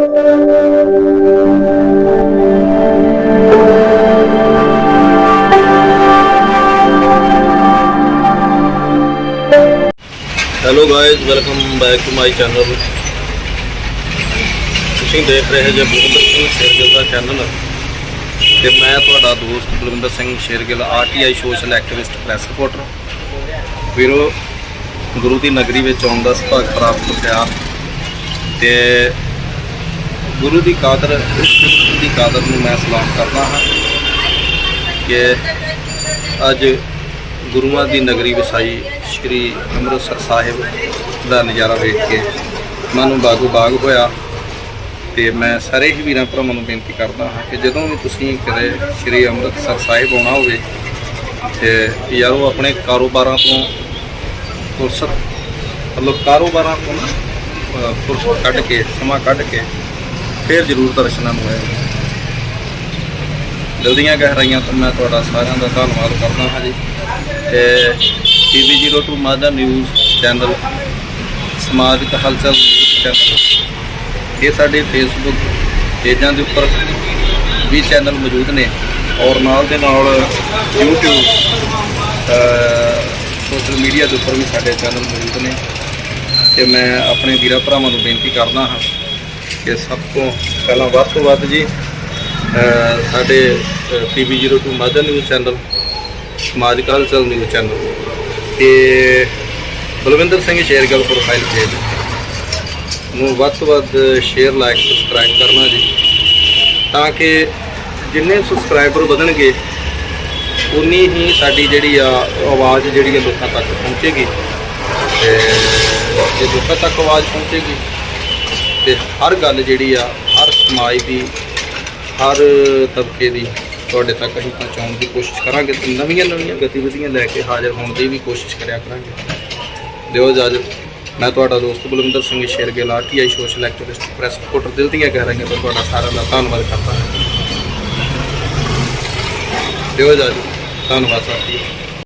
Hello guys welcome back to my channel ਤੁਸੀਂ ਦੇਖ ਰਹੇ ਜੇ ਬਲਵਿੰਦਰ ਸਿੰਘ ਸ਼ੇਰਗਿੱਲ ਦਾ ਚੈਨਲ ਤੇ ਮੈਂ ਤੁਹਾਡਾ ਦੋਸਤ Balwinder Singh Shergill RTI social activist press reporter ਵੀਰੋ, ਗੁਰੂ ਦੀ ਨਗਰੀ ਵਿੱਚ ਆਉਣ ਦਾ ਸੁਭਾਗ ਪ੍ਰਾਪਤ ਹੋਇਆ ਤੇ ਗੁਰੂ ਦੀ ਕਾਦਰ ਦੀ ਕਾਦਰ ਨੂੰ ਮੈਂ ਸਲਾਮ ਕਰਦਾ ਹਾਂ ਕਿ ਅੱਜ ਗੁਰੂਆਂ ਦੀ ਨਗਰੀ ਵਸਾਈ ਸ਼੍ਰੀ ਅੰਮ੍ਰਿਤਸਰ ਸਾਹਿਬ ਦਾ ਨਜ਼ਾਰਾ ਵੇਖ ਕੇ ਮਨ ਨੂੰ ਬਾਗੋ ਬਾਗ ਹੋਇਆ ਤੇ ਮੈਂ ਸਾਰੇ ਹੀ ਵੀਰਾਂ ਭਰਾਵਾਂ ਨੂੰ ਬੇਨਤੀ ਕਰਦਾ ਹਾਂ ਕਿ ਜਦੋਂ ਵੀ ਤੁਸੀਂ ਕਦੇ ਸ਼੍ਰੀ ਅੰਮ੍ਰਿਤਸਰ ਸਾਹਿਬ ਆਉਣਾ ਹੋਵੇ ਤੇ ਯਾਰੋ ਆਪਣੇ ਕਾਰੋਬਾਰਾਂ ਤੋਂ ਫੁਰਸਤ, ਮਤਲਬ ਕਾਰੋਬਾਰਾਂ ਤੋਂ ਫੁਰਸਤ ਕੱਢ ਕੇ, ਸਮਾਂ ਕੱਢ ਕੇ ਫਿਰ ਜ਼ਰੂਰ ਦਰਸ਼ਨਾਂ ਨੂੰ ਆਇਓ ਜਲਦੀਆਂ ਗਹਿਰਾਈਆਂ ਤੋਂ ਮੈਂ ਤੁਹਾਡਾ ਸਾਰਿਆਂ ਦਾ ਧੰਨਵਾਦ ਕਰਦਾ ਹਾਂ ਜੀ। ਤੇ ਟੀਵੀ 02 ਮਾਝਾ ਨਿਊਜ਼ ਚੈਨਲ ਸਮਾਜਿਕ ਹਲਚਲ ਚੈਨਲ ਇਹ ਸਾਡੇ ਫੇਸਬੁੱਕ ਪੇਜਾਂ ਦੇ ਉੱਪਰ ਵੀ ਚੈਨਲ ਮੌਜੂਦ ਨੇ। ਔਰ ਨਾਲ ਦੇ ਨਾਲ YouTube ਸੋਸ਼ਲ ਮੀਡੀਆ ਦੇ ਉੱਪਰ ਵੀ ਸਾਡੇ ਚੈਨਲ ਮੌਜੂਦ ਨੇ। ਤੇ ਮੈਂ ਆਪਣੇ ਵੀਰਾਂ ਭਰਾਵਾਂ ਨੂੰ ਬੇਨਤੀ ਕਰਦਾ ਹਾਂ ਕਿ ਸਭ ਤੋਂ ਪਹਿਲਾਂ ਵੱਧ ਤੋਂ ਵੱਧ ਜੀ, ਅਹ, ਸਾਡੇ ਟੀਵੀ 02 ਮਾਝਾ ਨਿਊਜ਼ ਚੈਨਲ ਸਮਾਜਿਕ ਹਲਚਲ ਨਿਊਜ਼ ਚੈਨਲ ਤੇ ਬਲਵਿੰਦਰ ਸਿੰਘ ਸ਼ੇਰਗਲ ਪ੍ਰੋਫਾਈਲ ਪੇਜ ਨੂੰ ਵੱਧ ਤੋਂ ਵੱਧ ਸ਼ੇਅਰ ਲਾਈਕ ਸਬਸਕ੍ਰਾਈਬ ਕਰਨਾ ਜੀ, ਤਾਂ ਕਿ ਜਿੰਨੇ ਸਬਸਕ੍ਰਾਈਬਰ ਵਧਣਗੇ, ਉਨੀ ਹੀ ਸਾਡੀ ਜਿਹੜੀ ਆ ਆਵਾਜ਼ ਜਿਹੜੀ ਆ ਲੋਕਾਂ ਤੱਕ ਪਹੁੰਚੇਗੀ ਤੇ ਜੇ ਲੋਕਾਂ ਤੱਕ ਆਵਾਜ਼ ਪਹੁੰਚੇਗੀ ਤੇ ਹਰ ਗੱਲ ਜਿਹੜੀ ਆ, ਹਰ ਸਮਾਜ ਦੀ, ਹਰ ਤਬਕੇ ਦੀ ਤੁਹਾਡੇ ਤੱਕ ਅਸੀਂ ਪਹੁੰਚਾਉਣ ਦੀ ਕੋਸ਼ਿਸ਼ ਕਰਾਂਗੇ ਤੇ ਨਵੀਆਂ ਨਵੀਆਂ ਗਤੀਵਿਧੀਆਂ ਲੈ ਕੇ ਹਾਜ਼ਰ ਹੋਣ ਦੀ ਵੀ ਕੋਸ਼ਿਸ਼ ਕਰਿਆ ਕਰਾਂਗੇ। ਦਿਓ ਇਜਾਜ਼ਤ। ਮੈਂ ਤੁਹਾਡਾ ਦੋਸਤ Balwinder Singh Shergill, RTI social activist, press reporter. ਦਿਲ ਦੀਆਂ ਗਹਿਰਾਈਆਂ ਤੋਂ ਤੁਹਾਡਾ ਸਾਰਿਆਂ ਦਾ ਧੰਨਵਾਦ ਕਰਦਾ ਹਾਂ। ਦਿਓ ਇਜਾਜ਼ਤ। ਧੰਨਵਾਦ, ਸਾਥੀਓ।